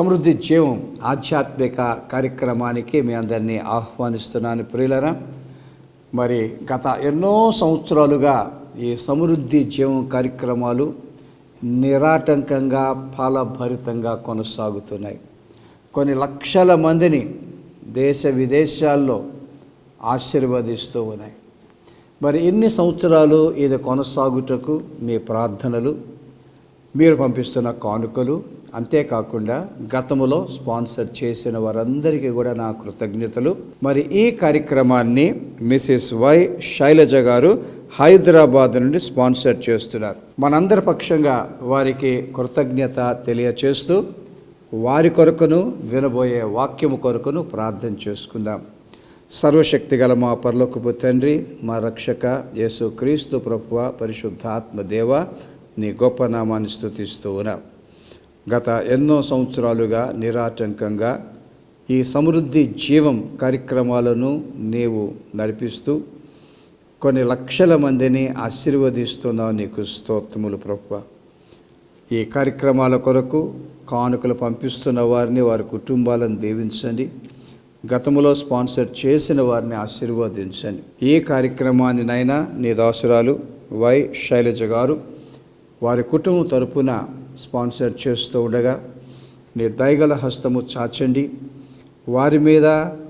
సమృద్ధి జీవం ఆధ్యాత్మిక కార్యక్రమానికి మీ అందరినీ ఆహ్వానిస్తున్నాను ప్రియులరా. మరి గత ఎన్నో సంవత్సరాలుగా ఈ సమృద్ధి జీవం కార్యక్రమాలు నిరాటంకంగా ఫలభరితంగా కొనసాగుతున్నాయి. కొన్ని లక్షల మందిని దేశ విదేశాల్లో ఆశీర్వదిస్తూ ఉన్నాయి. మరి ఎన్ని సంవత్సరాలు ఇది కొనసాగుటకు మీ ప్రార్థనలు మీరు పంపిస్తున్న కానుకలు అంతేకాకుండా గతములో స్పాన్సర్ చేసిన వారందరికీ కూడా నా కృతజ్ఞతలు. మరి ఈ కార్యక్రమాన్ని మిసెస్ వై శైలజ గారు హైదరాబాద్ నుండి స్పాన్సర్ చేస్తున్నారు. మనందరి పక్షంగా వారికి కృతజ్ఞత తెలియచేస్తూ వారి కొరకును వినబోయే వాక్యము కొరకును ప్రార్థన చేసుకుందాం. సర్వశక్తి గల మా పరలోకపు తండ్రి మా రక్షక యేసు క్రీస్తు ప్రభువ పరిశుద్ధాత్మ దేవ నీ గొప్ప నామాన్ని స్థుతిస్తూ ఉన్నాం. గత ఎన్నో సంవత్సరాలుగా నిరాటంకంగా ఈ సమృద్ధి జీవం కార్యక్రమాలను నీవు నడిపిస్తూ కొన్ని లక్షల మందిని ఆశీర్వదిస్తున్నావు నీకు స్తోత్రములు ప్రభు ఈ కార్యక్రమాల కొరకు కానుకలు పంపిస్తున్న వారిని వారి కుటుంబాలను దీవించండి. గతంలో స్పాన్సర్ చేసిన వారిని ఆశీర్వదించండి. ఈ కార్యక్రమాన్నినైనా నీ దాసురాలు వై శైలజ గారు వారి కుటుంబం తరపున స్పాన్సర్ చేస్తూ ఉండగా నీ దయగల హస్తము చాచండి. వారి మీద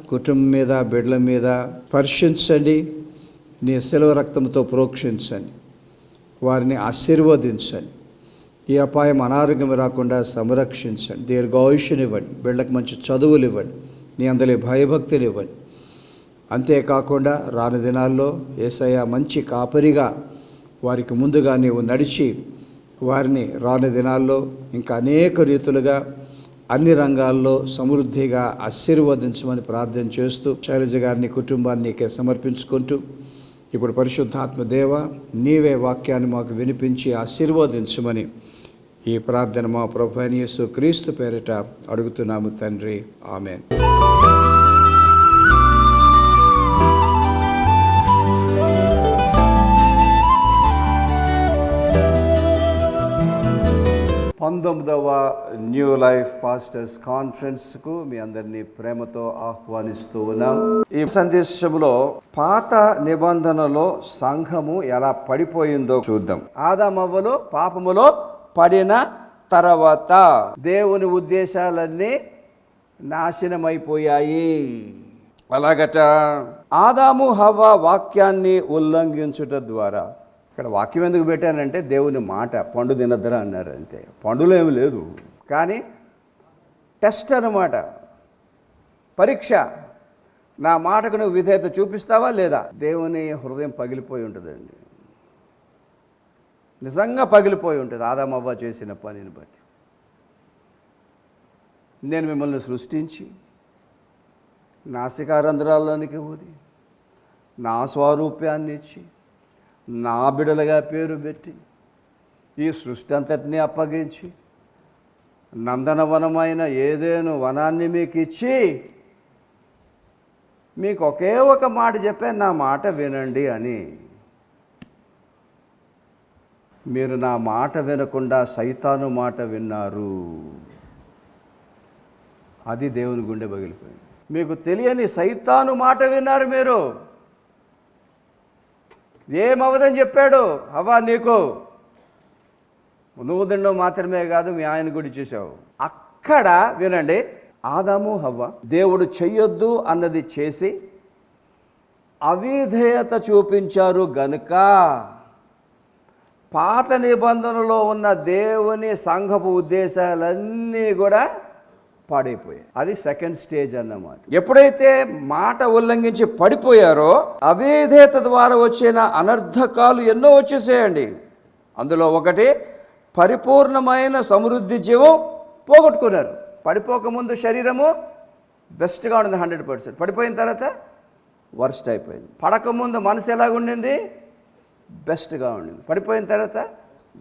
కుటుంబం మీద బిడ్డల మీద పరిశీలించండి. నీ సెలవు రక్తంతో ప్రోక్షించండి. వారిని ఆశీర్వదించండి. ఈ అపాయం అనారోగ్యం రాకుండా సంరక్షించండి. దీర్ఘాయుష్యుని ఇవ్వండి బిడ్డలకు మంచి చదువులు ఇవ్వండి నీ అందరి భయభక్తులు ఇవ్వండి అంతేకాకుండా రాను దినాల్లో ఏసయ్య మంచి కాపరిగా వారికి ముందుగా నీవు నడిచి వారిని రాని దినాల్లో ఇంకా అనేక రీతులుగా అన్ని రంగాల్లో సమృద్ధిగా ఆశీర్వదించమని ప్రార్థన చేస్తూ శైలజ గారిని కుటుంబాన్ని సమర్పించుకుంటూ ఇప్పుడు పరిశుద్ధాత్మ దేవ నీవే వాక్యాన్ని మాకు వినిపించి ఆశీర్వదించమని ఈ ప్రార్థన మా ప్రభు యేసు క్రీస్తు పేరిట అడుగుతున్నాము తండ్రి. ఆమెన్. పంతొమ్మిదవ న్యూ లైఫ్ పాస్టర్స్ కాన్ఫరెన్స్కు మీ అందరినీ ప్రేమతో ఆహ్వానిస్తూ ఉన్నాం. ఈ సందేశంలో పాత నిబంధనలో సంఘము ఎలా పడిపోయిందో చూద్దాం. ఆదామవ్వలో పాపములో పడిన తర్వాత దేవుని ఉద్దేశాలన్నీ నాశనమైపోయాయి. అలాగట ఆదాము హవ్వ వాక్యాన్ని ఉల్లంఘించుట ద్వారా ఇక్కడ వాక్యం ఎందుకు పెట్టానంటే దేవుని మాట పండు తినద్దరా అన్నారు అంతే. పండులో ఏమి లేదు. కానీ టెస్ట్ అన్నమాట. పరీక్ష. నా మాటకు నువ్వు విధేయత చూపిస్తావా లేదా? దేవుని హృదయం పగిలిపోయి ఉంటుందండి. నిజంగా పగిలిపోయి ఉంటుంది. ఆదామవ్వ చేసిన పనిని బట్టి. నేను మిమ్మల్ని సృష్టించి నాసికారంధ్రాల్లోనికి ఊది నా స్వరూప్యాన్ని ఇచ్చి నా బిడలుగా పేరు పెట్టి ఈ సృష్టి అంతటినీ అప్పగించి నందనవనమైన ఏదేను వనాన్ని మీకు ఇచ్చి మీకు ఒకే ఒక మాట చెప్పాను నా మాట వినండి అని. మీరు నా మాట వినకుండా సైతాను మాట విన్నారు. అది దేవుని గుండె పగిలిపోయింది మీకు తెలియని సైతాను మాట విన్నారు మీరు. ఏమవదని చెప్పాడు? అవ్వా నీకు. నువ్వు తినడం మాత్రమే కాదు మీ ఆయన గుడి చేసావు అక్కడ వినండి ఆదాము హవ్వ దేవుడు చెయ్యొద్దు అన్నది చేసి అవిధేయత చూపించారు గనుక పాత నిబంధనలో ఉన్న దేవుని సంఘపు ఉద్దేశాలన్నీ కూడా పాడైపోయాయి. అది సెకండ్ స్టేజ్ అన్నమాట. ఎప్పుడైతే మాట ఉల్లంఘించి పడిపోయారో అవేధేత ద్వారా వచ్చిన అనర్థకాలు ఎన్నో వచ్చేసేయండి. అందులో ఒకటి పరిపూర్ణమైన సమృద్ధి జీవం పోగొట్టుకున్నారు. పడిపోకముందు శరీరము బెస్ట్గా ఉండింది హండ్రెడ్ పర్సెంట్ పడిపోయిన తర్వాత వర్స్ట్ అయిపోయింది. పడకముందు మనసు ఎలాగుండింది బెస్ట్గా ఉండింది. పడిపోయిన తర్వాత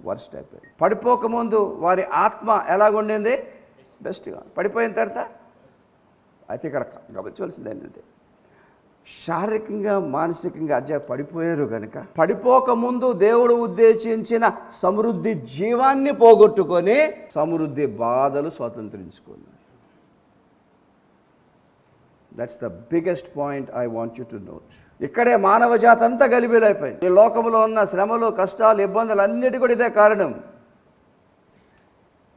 వర్స్ట్ అయిపోయింది. పడిపోకముందు వారి ఆత్మ ఎలాగుండింది బెస్ట్గా. పడిపోయిన తర్వాత అయితే ఇక్కడ గమనించవలసింది ఏంటంటే శారీరకంగా మానసికంగా అజ పడిపోయారు కనుక పడిపోకముందు దేవుడు ఉద్దేశించిన సమృద్ధి జీవాన్ని పోగొట్టుకొని సమృద్ధి బాధలు స్వతంత్రించుకున్నారు. That's the biggest point I want you to note ఇక్కడే మానవ జాతి అంతా గలిబిలైపోయింది. ఈ లోకంలో ఉన్న శ్రమలు కష్టాలు ఇబ్బందులు అన్నిటి కూడా ఇదే కారణం.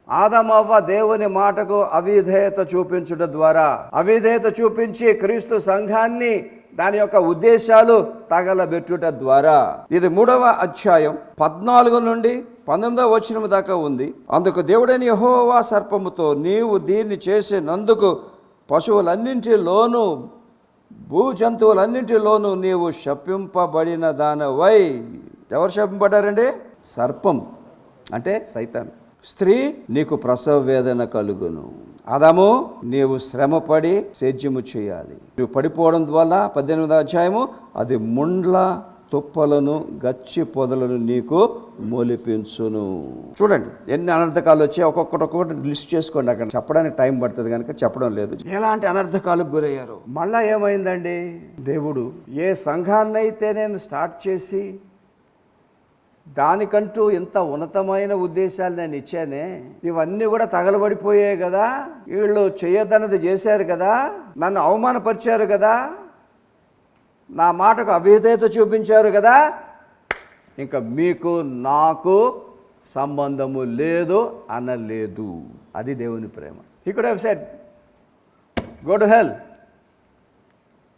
ఆదమవ్వ దేవుని మాటకు అవిధేయత చూపించుట ద్వారా. అవిధేయత చూపించి క్రీస్తు సంఘాన్ని దాని యొక్క ఉద్దేశాలు తగలబెట్టుట ద్వారా. ఇది మూడవ అధ్యాయం పద్నాలుగు నుండి పంతొమ్మిదవ వచనం దాకా ఉంది. అందుకు దేవుడని యహోవా సర్పముతో నీవు దీన్ని చేసినందుకు పశువులన్నింటిలోనూ భూ జంతువులన్నింటిలోనూ నీవు శపింపబడిన దానవై. ఎవరు శపింపబడ్డారండి? సర్పం. అంటే సైతాన్. స్త్రీ నీకు ప్రసవ వేదన కలుగును. అదము నీవు శ్రమపడి సేద్యము చేయాలి. నువ్వు పడిపోవడం ద్వారా పద్దెనిమిదవ అధ్యాయము అది ముండ్ల తుప్పలను గచ్చి పొదలను నీకు మొలిపించును. చూడండి ఎన్ని అనర్థకాలు వచ్చాయి ఒక్కొక్కటి ఒక్కొక్కటి లిస్ట్ చేసుకోండి అక్కడ. చెప్పడానికి టైం పడుతుంది కనుక చెప్పడం లేదు. ఎలాంటి అనర్థకాలకు గురయ్యారు? మళ్ళా ఏమైందండి? దేవుడు ఏ సంఘాన్నైతే నేను స్టార్ట్ చేసి దానికంటూ ఇంత ఉన్నతమైన ఉద్దేశాలు నేను ఇచ్చానే ఇవన్నీ కూడా తగలబడిపోయాయి కదా వీళ్ళు చేయొద్దన్నది చేశారు కదా నన్ను అవమానపరిచారు కదా నా మాటకు అభేదత చూపించారు కదా ఇంకా మీకు నాకు సంబంధము లేదు అనలేదు. అది దేవుని ప్రేమ. ఇక్కడ సెట్ గో టు హెల్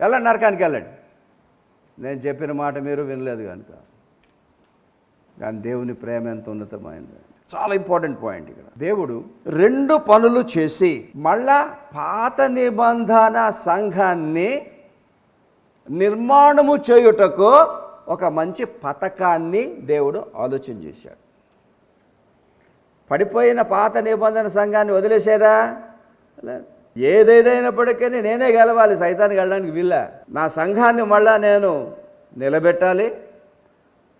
వెళ్ళండి నరకానికి వెళ్ళండి. నేను చెప్పిన మాట మీరు వినలేదు కనుక. కానీ దేవుని ప్రేమ ఎంత ఉన్నతమైంది. చాలా ఇంపార్టెంట్ పాయింట్ ఇక్కడ. దేవుడు రెండు పనులు చేసి మళ్ళా పాత నిబంధన సంఘాన్ని నిర్మాణము చేయుటకు ఒక మంచి పథకాన్ని దేవుడు ఆలోచన చేశాడు. పడిపోయిన పాత నిబంధన సంఘాన్ని వదిలేశారా లేదు. ఏదేదైనప్పటికీ నేనే గెలవాలి సైతానికి వెళ్ళడానికి వీళ్ళ నా సంఘాన్ని మళ్ళా నేను నిలబెట్టాలి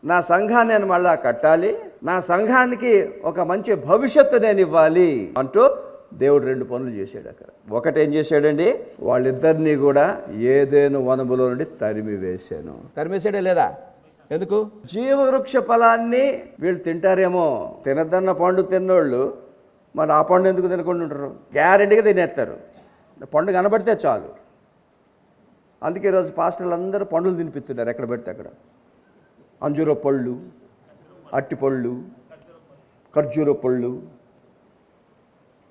నా సంఘాన్ని నేను మళ్ళా కట్టాలి. నా సంఘానికి ఒక మంచి భవిష్యత్తు నేను ఇవ్వాలి అంటూ దేవుడు రెండు పనులు చేశాడు అక్కడ. ఒకటి ఏం చేశాడండి? వాళ్ళిద్దరినీ కూడా ఏదేను వనములో నుండి తరిమి వేశాను తరిమేసాడే లేదా? ఎందుకు? జీవవృక్ష ఫలాన్ని వీళ్ళు తింటారేమో. తినదన్న పండు తిన్నోళ్ళు మరి ఆ పండు ఎందుకు తినకుండా ఉంటారు? గ్యారెంటీగా తినేస్తారు. పండు కనబడితే చాలు. అందుకే ఈరోజు పాస్టర్లు అందరూ పండులు తినిపిస్తున్నారు ఎక్కడ పెడితే అక్కడ. అంజూర పళ్ళు అట్టిపళ్ళు ఖర్జూర పళ్ళు.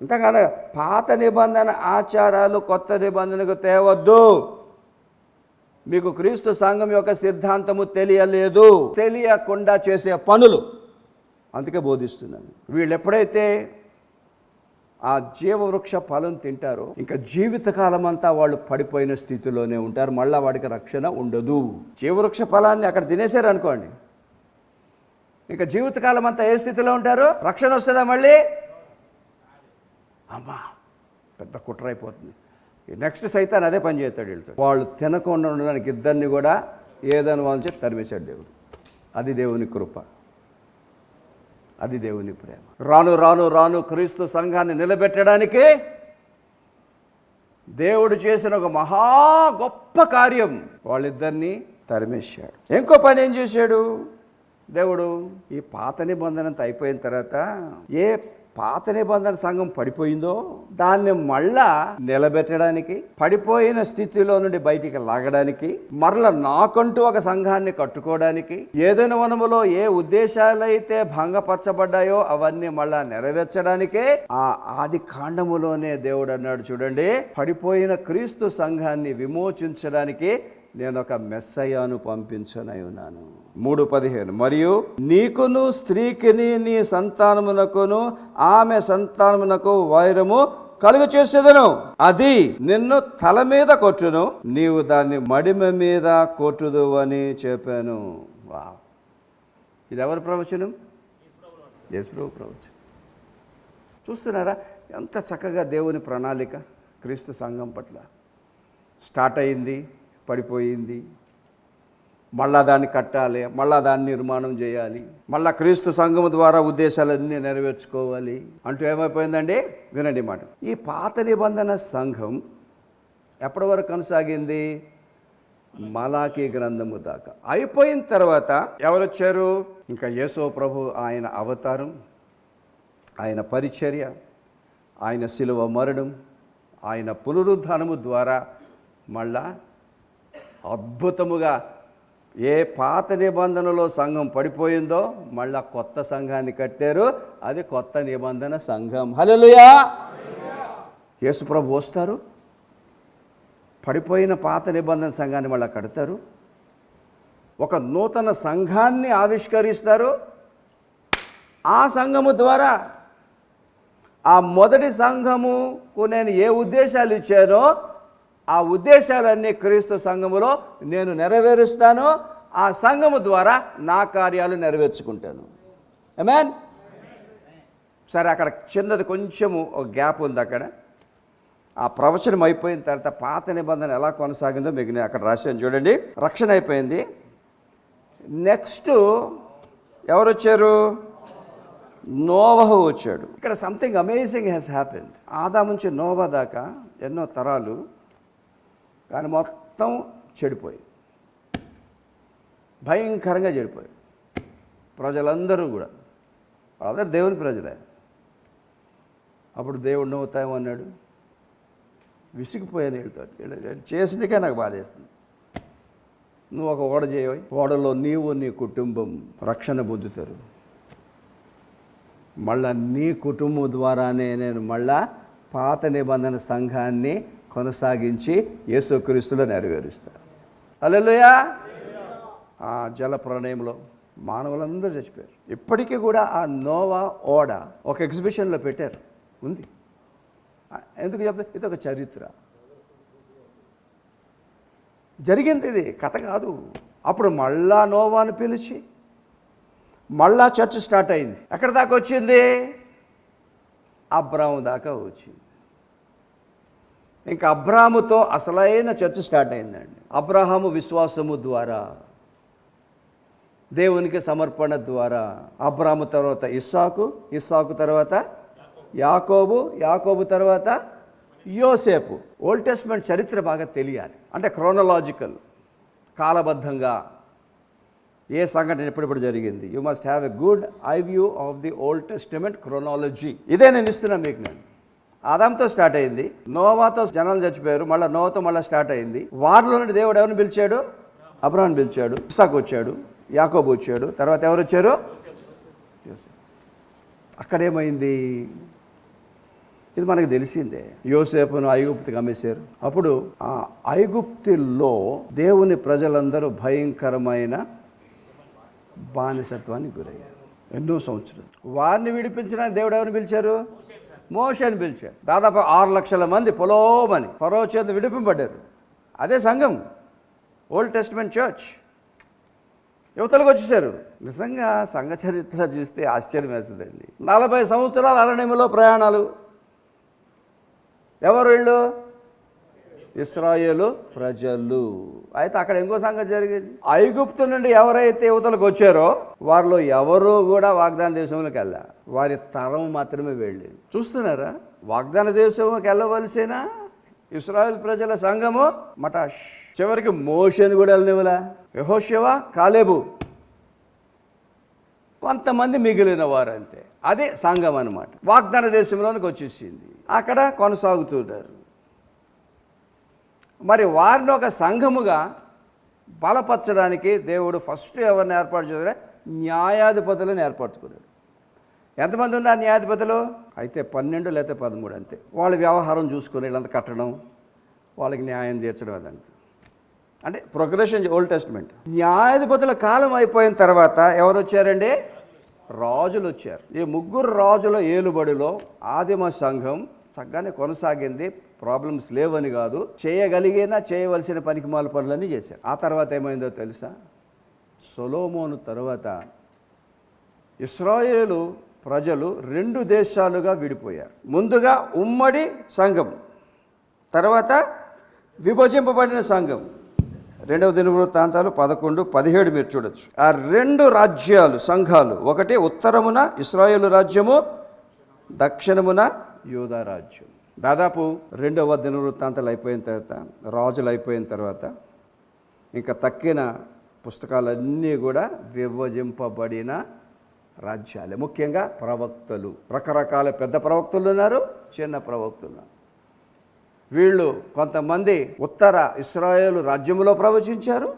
అంతేకాదు పాత నిబంధన ఆచారాలు కొత్త నిబంధనకు తేవద్దు. మీకు క్రీస్తు సంఘం యొక్క సిద్ధాంతము తెలియలేదు. తెలియకుండా చేసే పనులు. అందుకే బోధిస్తున్నాను. వీళ్ళు ఎప్పుడైతే ఆ జీవవృక్ష ఫలం తింటారో. ఇంకా జీవితకాలం అంతా వాళ్ళు పడిపోయిన స్థితిలోనే ఉంటారు. మళ్ళీ వాడికి రక్షణ ఉండదు. జీవవృక్ష ఫలాన్ని అక్కడ తినేశారు అనుకోండి. ఇంకా జీవితకాలం అంతా ఏ స్థితిలో ఉంటారు? రక్షణ వస్తుందా మళ్ళీ? అమ్మా పెద్ద కుట్ర అయిపోతుంది. నెక్స్ట్ సైతాన్ని అదే పని చేస్తాడు వీళ్ళతో. వాళ్ళు తినకుండా ఉండడానికి ఇద్దరిని కూడా ఏదని వాళ్ళని చెప్పి తరిమేశాడు దేవుడు. అది దేవుని కృప. అది దేవుని ప్రేమ. రాను రాను రాను క్రీస్తు సంఘాన్ని నిలబెట్టడానికి దేవుడు చేసిన ఒక మహా గొప్ప కార్యం వాళ్ళిద్దరిని తరిమేశాడు. ఇంకో పని ఏం చేశాడు? దేవుడు ఈ పాత నిబంధన అంతా అయిపోయిన తర్వాత ఏ పాత నిబంధన సంఘం పడిపోయిందో దాన్ని మళ్ళా నిలబెట్టడానికి పడిపోయిన స్థితిలో నుండి బయటికి లాగడానికి మరల నాకంటూ ఒక సంఘాన్ని కట్టుకోవడానికి ఏదైనా వనములో ఏ ఉద్దేశాలైతే భంగపరచబడ్డాయో అవన్నీ మళ్ళా నెరవేర్చడానికే ఆ ఆది కాండములోనే దేవుడు అన్నాడు చూడండి. పడిపోయిన క్రీస్తు సంఘాన్ని విమోచించడానికి నేను ఒక మెస్సయ్యాను పంపించనై ఉన్నాను. మూడు పదిహేను. మరియు నీకును స్త్రీకిని నీ సంతానమునకును ఆమె సంతానమునకు వైరము కలుగు చేసేదను. అది నిన్ను తల మీద కొట్టును నీవు దాన్ని మడిమ మీద కొట్టుదు అని చెప్పాను. వా ఇది ఎవరి ప్రవచనం? యేసుప్రభు ప్రవచనం. చూస్తున్నారా? ఎంత చక్కగా దేవుని ప్రణాళిక క్రీస్తు సంఘం పట్ల. స్టార్ట్ అయింది. పడిపోయింది. మళ్ళా దాన్ని కట్టాలి మళ్ళా దాన్ని నిర్మాణం చేయాలి మళ్ళా క్రీస్తు సంఘం ద్వారా ఉద్దేశాలన్నీ నెరవేర్చుకోవాలి అంటూ ఏమైపోయిందండి? వినండి మాట. ఈ పాత నిబంధన సంఘం ఎప్పటి వరకు కొనసాగింది? మలాఖీ గ్రంథము దాకా. అయిపోయిన తర్వాత ఎవరు వచ్చారు ఇంకా యేసో ప్రభు ఆయన అవతారం ఆయన పరిచర్య ఆయన శిలువ మరణం ఆయన పునరుద్ధానము ద్వారా మళ్ళా అద్భుతముగా ఏ పాత నిబంధనలో సంఘం పడిపోయిందో మళ్ళా కొత్త సంఘాన్ని కట్టారు. అది కొత్త నిబంధన సంఘం. హల్లెలూయా! యేసుప్రభు వస్తారు. పడిపోయిన పాత నిబంధన సంఘాన్ని మళ్ళీ కడతారు. ఒక నూతన సంఘాన్ని ఆవిష్కరిస్తారు. ఆ సంఘము ద్వారా ఆ మొదటి సంఘముకు నేను ఏ ఉద్దేశాలు ఇచ్చానో ఆ ఉద్దేశాలన్నీ క్రీస్తు సంఘములో నేను నెరవేరుస్తాను. ఆ సంఘము ద్వారా నా కార్యాలు నెరవేర్చుకుంటాను. అమెన్ సరే అక్కడ చిన్నది కొంచెము ఒక గ్యాప్ ఉంది అక్కడ. ఆ ప్రవచనం అయిపోయిన తర్వాత పాత నిబంధన ఎలా కొనసాగిందో మీకు నేను అక్కడ రాశాను చూడండి. రక్షణ అయిపోయింది. నెక్స్ట్ ఎవరు వచ్చారు? నోవహు వచ్చాడు. ఇక్కడ సంథింగ్ అమేజింగ్ హ్యాస్ హ్యాపెండ్ ఆదా నుంచి నోవా దాకా ఎన్నో తరాలు కానీ మొత్తం చెడిపోయింది భయంకరంగా చెడిపోయి. ప్రజలందరూ కూడా. వాళ్ళందరూ దేవుని ప్రజలే. అప్పుడు దేవుడు నవ్వుతామన్నాడు విసిగిపోయాను వీళ్ళతో చేసినకే నాకు బాధేస్తుంది నువ్వు ఒక ఓడ చేయవు. ఓడలో నీవు నీ కుటుంబం రక్షణ పొందుతారు. మళ్ళా నీ కుటుంబం ద్వారానే నేను మళ్ళా పాత నిబంధన సంఘాన్ని కొనసాగించి యేసుక్రీస్తులో నెరవేరుస్తారు. అలెలుయా ఆ జల ప్రణయంలో మానవులందరూ చచ్చిపోయారు. ఇప్పటికీ కూడా ఆ నోవా ఓడ ఒక ఎగ్జిబిషన్లో పెట్టారు. ఉంది. ఎందుకు చెప్తా? ఇది ఒక చరిత్ర. జరిగింది ఇది. కథ కాదు. అప్పుడు మళ్ళా నోవాను పిలిచి మళ్ళా చర్చ్ స్టార్ట్ అయింది. ఎక్కడ దాకా వచ్చింది? అబ్రాహం దాకా వచ్చింది. ఇంకా అబ్రాముతో అసలైన చర్చ స్టార్ట్ అయిందండి. అబ్రహాము విశ్వాసము ద్వారా దేవునికి సమర్పణ ద్వారా అబ్రాము తర్వాత ఇస్సాకు ఇస్సాకు తర్వాత యాకోబు యాకోబు తర్వాత యోసేపు. ఓల్డ్ టెస్ట్మెంట్ చరిత్ర బాగా తెలియాలి. అంటే క్రోనలాజికల్ కాలబద్ధంగా ఏ సంఘటన ఎప్పుడెప్పుడు జరిగింది? You must have a good eye view of the old testament chronology ఇదే నేను ఇస్తున్నాను మీకు నేను. ఆదాంతో స్టార్ట్ అయింది. నోవాతో జనాలు చచ్చిపోయారు. మళ్ళీ నోవాతో మళ్ళీ స్టార్ట్ అయింది. వారిలో నుండి దేవుడు ఎవరిని పిలిచాడు? అబ్రాహాన్ని పిలిచాడు. ఇసాక్ వచ్చాడు. యాకోబు వచ్చాడు. తర్వాత ఎవరు వచ్చారు? అక్కడేమైంది ఇది మనకు తెలిసిందే. యోసేపును ఐగుప్తికి అమ్మేశారు. అప్పుడు ఆ ఐగుప్తిలో దేవుని ప్రజలందరూ భయంకరమైన బానిసత్వానికి గురయ్యారు. ఎన్నో సంవత్సరాలు. వారిని విడిపించడానికి దేవుడు ఎవరిని పిలిచారు? మోషని పిలిచాడు. దాదాపు ఆరు లక్షల మంది పొలోమని ఫరో చేత విడిపింపడ్డారు అదే సంఘం ఓల్డ్ టెస్ట్మెంట్ చర్చ్. యువతలకు వచ్చేసారు. నిజంగా సంఘ చరిత్ర చూస్తే ఆశ్చర్యం వేస్తుందండి. నలభై సంవత్సరాల అరణ్యంలో ప్రయాణాలు. ఎవరు వీళ్ళు? ఇస్రాయేలు ప్రజలు. అయితే అక్కడ ఇంకో సంగతి జరిగింది. ఐగుప్తు నుండి ఎవరైతే యువతలకు వచ్చారో వారిలో ఎవరు కూడా వాగ్దాన దేశంలోకి వెళ్ళా. వారి తరం మాత్రమే వెళ్ళేది. చూస్తున్నారా? వాగ్దాన దేశంలోకి వెళ్ళవలసిన? ఇస్రాయల్ ప్రజల సంఘము మటాష్. చివరికి మోషన్ కూడా వెళ్ళనివ్వలా. యహోశివ కాలేబు. కొంతమంది మిగిలిన వారు అంతే అదే సంఘం అనమాట వాగ్దాన దేశంలోనికి వచ్చేసింది. అక్కడ కొనసాగుతున్నారు మరి వారిని ఒక సంఘముగా బలపరచడానికి దేవుడు ఫస్ట్ ఎవరిని ఏర్పాటు చేశాడు న్యాయాధిపతులను ఏర్పరచుకున్నాడు. ఎంతమంది ఉన్నారు న్యాయాధిపతులు? అయితే పన్నెండు లేకపోతే పదమూడు అంతే. వాళ్ళ వ్యవహారం చూసుకుని వీళ్ళంతా కట్టడం వాళ్ళకి న్యాయం తీర్చడం అదంతా. అంటే ప్రొగ్రెషన్ ఓల్డ్ టెస్ట్మెంట్. న్యాయాధిపతుల కాలం అయిపోయిన తర్వాత ఎవరు వచ్చారండి రాజులు వచ్చారు ఈ ముగ్గురు రాజుల ఏలుబడిలో ఆదిమ సంఘం చక్కగానే కొనసాగింది. ప్రాబ్లమ్స్ లేవని కాదు. చేయగలిగినా చేయవలసిన పనికి మాల పనులన్నీ చేశారు. ఆ తర్వాత ఏమైందో తెలుసా? సొలోమోను తర్వాత ఇస్రాయేలు ప్రజలు రెండు దేశాలుగా విడిపోయారు. ముందుగా ఉమ్మడి సంఘం తర్వాత విభజింపబడిన సంఘం. రెండవ దినవృత్తాంతాలు పదకొండు పదిహేడు మీరు చూడొచ్చు. ఆ రెండు రాజ్యాలు సంఘాలు ఒకటి ఉత్తరమున ఇస్రాయేలు రాజ్యము దక్షిణమున యూదా రాజ్యం. దాదాపు రెండవ దినవృత్తాంతాలు అయిపోయిన తర్వాత రాజులు అయిపోయిన తర్వాత ఇంకా తక్కిన పుస్తకాలన్నీ కూడా విభజింపబడిన రాజ్యాలే. ముఖ్యంగా ప్రవక్తలు. రకరకాల పెద్ద ప్రవక్తలు ఉన్నారు చిన్న ప్రవక్తలు ఉన్నారు. వీళ్ళు కొంతమంది ఉత్తర ఇస్రాయేల్ రాజ్యంలో ప్రవచించారు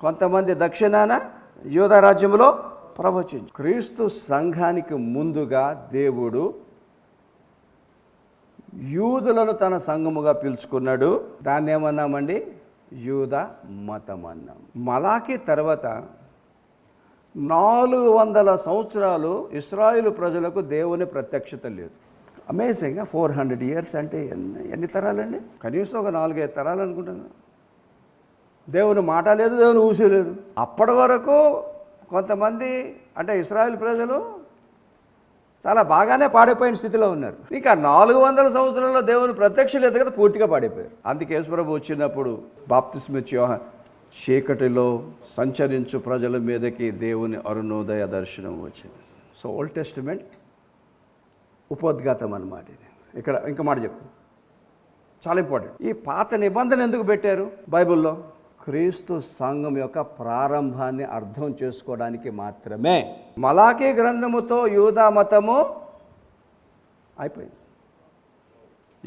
కొంతమంది దక్షిణాన యూద రాజ్యంలో ప్రవచించారు. క్రీస్తు సంఘానికి ముందుగా దేవుడు యూదులను తన సంఘముగా పిలుచుకున్నాడు. దాన్ని ఏమన్నామండి యూద మతం అన్నాం మలాకి తర్వాత నాలుగు వందల సంవత్సరాలు ఇస్రాయిల్ ప్రజలకు దేవుని ప్రత్యక్షత లేదు. అమేజింగ్గా ఫోర్ హండ్రెడ్ ఇయర్స్ అంటే ఎన్ని ఎన్ని తరాలండి? కనీసం ఒక నాలుగైదు తరాలు అనుకుంటాను. దేవుని మాట లేదు దేవుని ఊసి లేదు. అప్పటి వరకు కొంతమంది అంటే ఇస్రాయిల్ ప్రజలు చాలా బాగానే పాడైపోయిన స్థితిలో ఉన్నారు. ఇంకా నాలుగు వందల సంవత్సరాల్లో దేవుని ప్రత్యక్ష లేదు కదా పూర్తిగా పాడైపోయారు. అందుకే యేసుప్రభు వచ్చినప్పుడు బాప్తిస్మిచ్ యోహాన్ చీకటిలో సంచరించు ప్రజల మీదకి దేవుని అరుణోదయ దర్శనం వచ్చింది. సో ఓల్డ్ టెస్టిమెంట్ ఉపోద్ఘాతం అన్నమాట ఇది. ఇక్కడ ఇంకా మాట చెప్తాను చాలా ఇంపార్టెంట్. ఈ పాత నిబంధన ఎందుకు పెట్టారు బైబిల్లో? క్రీస్తు సంఘం యొక్క ప్రారంభాన్ని అర్థం చేసుకోవడానికి మాత్రమే. మలాఖీ గ్రంథముతో యూదా మతము అయిపోయింది.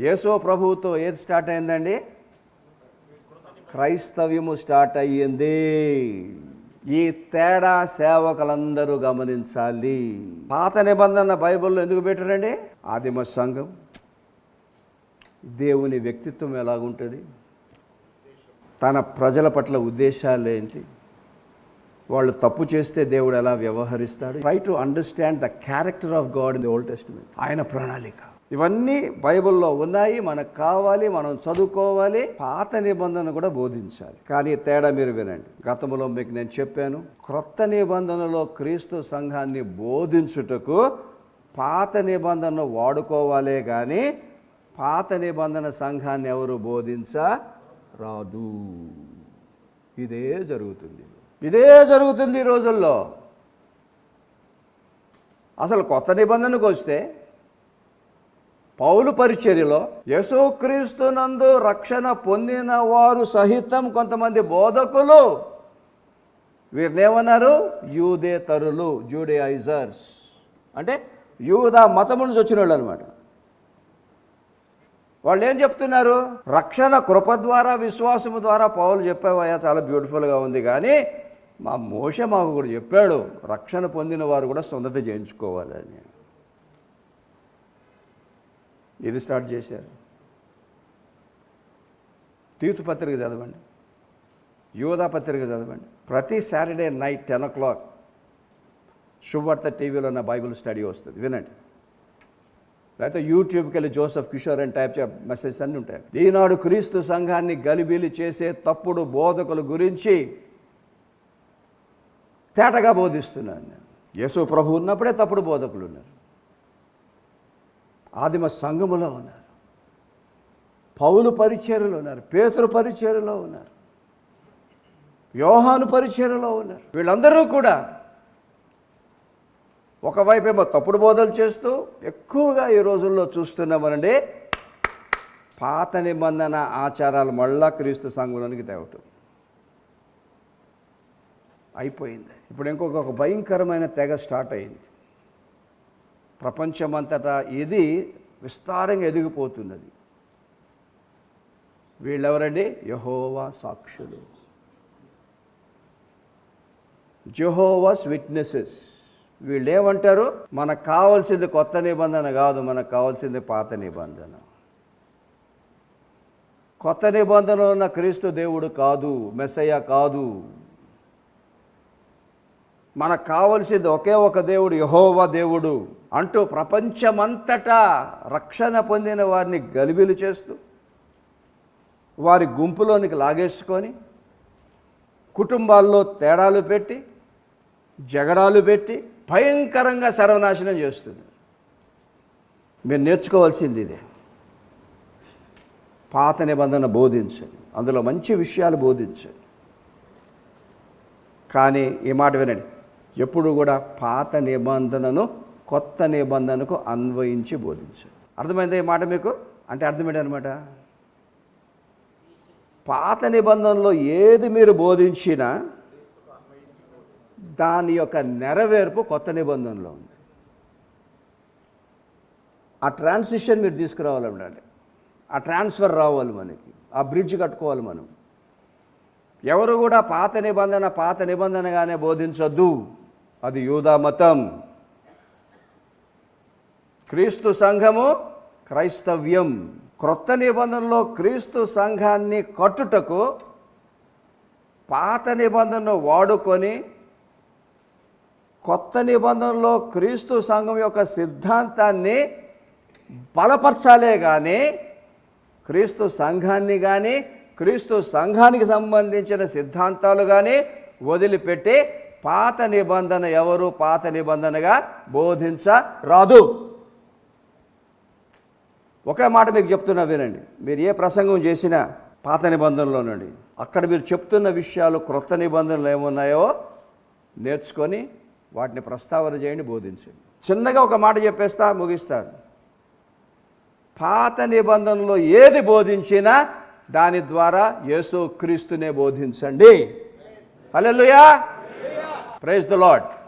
యేసో ప్రభువుతో ఏది స్టార్ట్ అయిందండి? క్రైస్తవ్యము స్టార్ట్ అయ్యింది. ఈ తేడా సేవకులందరూ గమనించాలి. పాత నిబంధన బైబిల్లో ఎందుకు పెట్టారండి? ఆదిమ సంఘం. దేవుని వ్యక్తిత్వం ఎలాగుంటుంది? తన ప్రజల పట్ల ఉద్దేశాలు ఏంటి? వాళ్ళు తప్పు చేస్తే దేవుడు ఎలా వ్యవహరిస్తాడు? Try to understand the character of God in the old testament ఆయన ప్రణాళిక. ఇవన్నీ బైబిల్లో ఉన్నాయి. మనకు కావాలి మనం చదువుకోవాలి. పాత నిబంధన కూడా బోధించాలి. కానీ తేడా మీరు వినండి. గతంలో మీకు నేను చెప్పాను. క్రొత్త నిబంధనలో క్రీస్తు సంఘాన్ని బోధించుటకు పాత నిబంధనను వాడుకోవాలే కానీ పాత నిబంధన సంఘాన్ని ఎవరు రాదు. ఇదే జరుగుతుంది. ఇదే జరుగుతుంది ఈ రోజుల్లో. అసలు కొత్త నిబంధనకు వస్తే పౌలు పరిచర్యలో యశోక్రీస్తునందు రక్షణ పొందిన వారు సహితం కొంతమంది బోధకులు. వీరినేమన్నారు? యూదేతరులు జూడియైజర్స్ అంటే యూదా మతం నుంచి వచ్చిన వాళ్ళు అనమాట వాళ్ళు ఏం చెప్తున్నారు? రక్షణ కృప ద్వారా విశ్వాసము ద్వారా పౌలు చెప్పేవయ్యా చాలా బ్యూటిఫుల్గా ఉంది. కానీ మా మోష మాకు కూడా చెప్పాడు రక్షణ పొందిన వారు కూడా సొంతత చేయించుకోవాలని. ఇది స్టార్ట్ చేశారు. తీతు పత్రిక చదవండి. యువదా పత్రిక చదవండి. ప్రతి Saturday night ten o'clock శుభవార్త టీవీలో నా బైబిల్ స్టడీ వస్తుంది. వినండి. లేకపోతే యూట్యూబ్కి వెళ్ళి జోసఫ్ కిషోర్ అని టైప్ చే మెసేజ్ అన్నీ ఉంటాయి. ఈనాడు క్రీస్తు సంఘాన్ని గలిబిలి చేసే తప్పుడు బోధకుల గురించి తేటగా బోధిస్తున్నాను నేను. యేసు ప్రభు ఉన్నప్పుడే తప్పుడు బోధకులు ఉన్నారు. ఆదిమ సంఘములో ఉన్నారు. పౌలు పరిచయలో ఉన్నారు. పేతురు పరిచయలో ఉన్నారు. యోహాను పరిచయలో ఉన్నారు. వీళ్ళందరూ కూడా ఒకవైపు ఏమో తప్పుడు బోధలు చేస్తూ ఎక్కువగా ఈ రోజుల్లో చూస్తున్నామనండి. పాత నిబంధన ఆచారాలు మళ్ళా క్రీస్తు సంఘంలోనికి తేవటం. అయిపోయింది. ఇప్పుడు ఇంకొక ఒక భయంకరమైన తెగ స్టార్ట్ అయింది. ప్రపంచమంతటా ఇది విస్తారంగా ఎదిగిపోతున్నది. వీళ్ళెవరండి? యహోవా సాక్షులు. Jehovah's witnesses. వీళ్ళు ఏమంటారు మనకు కావాల్సింది కొత్త నిబంధన కాదు మనకు కావాల్సింది పాత నిబంధన. కొత్త నిబంధనలో ఉన్న క్రీస్తు దేవుడు కాదు మెస్సయ్య కాదు. మనకు కావలసింది ఒకే ఒక దేవుడు యహోవ దేవుడు అంటూ ప్రపంచమంతటా రక్షణ పొందిన వారిని గలిబిలు చేస్తూ వారి గుంపులోనికి లాగేసుకొని కుటుంబాల్లో తేడాలు పెట్టి జగడాలు పెట్టి భయంకరంగా సర్వనాశనం చేస్తుంది. మీరు నేర్చుకోవాల్సింది ఇదే. పాత నిబంధన బోధించండి. అందులో మంచి విషయాలు బోధించండి. కానీ ఈ మాట వినండి. ఎప్పుడు కూడా పాత నిబంధనను కొత్త నిబంధనకు అన్వయించి బోధించండి. అర్థమైందా ఈ మాట మీకు? అంటే అర్థమేంటనమాట పాత నిబంధనలో ఏది మీరు బోధించినా దాని యొక్క నెరవేర్పు కొత్త నిబంధనలో ఉంది. ఆ ట్రాన్సిషన్ మీరు తీసుకురావాలండి ఆ ట్రాన్స్ఫర్ రావాలి మనకి. ఆ బ్రిడ్జ్ కట్టుకోవాలి మనం. ఎవరు కూడా పాత నిబంధన పాత నిబంధనగానే బోధించొద్దు. అది యూదా మతం. క్రీస్తు సంఘము క్రైస్తవ్యం. క్రొత్త నిబంధనలో క్రీస్తు సంఘాన్ని కట్టుటకు పాత నిబంధనను వాడుకొని కొత్త నిబంధనలో క్రీస్తు సంఘం యొక్క సిద్ధాంతాన్ని బలపరచాలే కానీ క్రీస్తు సంఘాన్ని కానీ క్రీస్తు సంఘానికి సంబంధించిన సిద్ధాంతాలు కానీ వదిలిపెట్టి పాత నిబంధన ఎవరు? పాత నిబంధనగా బోధించరాదు. ఒకే మాట మీకు చెప్తున్నా వినండి. మీరు ఏ ప్రసంగం చేసినా పాత నిబంధనలోనండి. అక్కడ మీరు చెప్తున్న విషయాలు క్రొత్త నిబంధనలు ఏమున్నాయో నేర్చుకొని వాటిని ప్రస్తావన చేయండి బోధించండి. చిన్నగా ఒక మాట చెప్పేస్తా ముగిస్తాను. పాత నిబంధనలో ఏది బోధించినా దాని ద్వారా యేసు క్రీస్తునే బోధించండి. హల్లెలూయా! Praise the Lord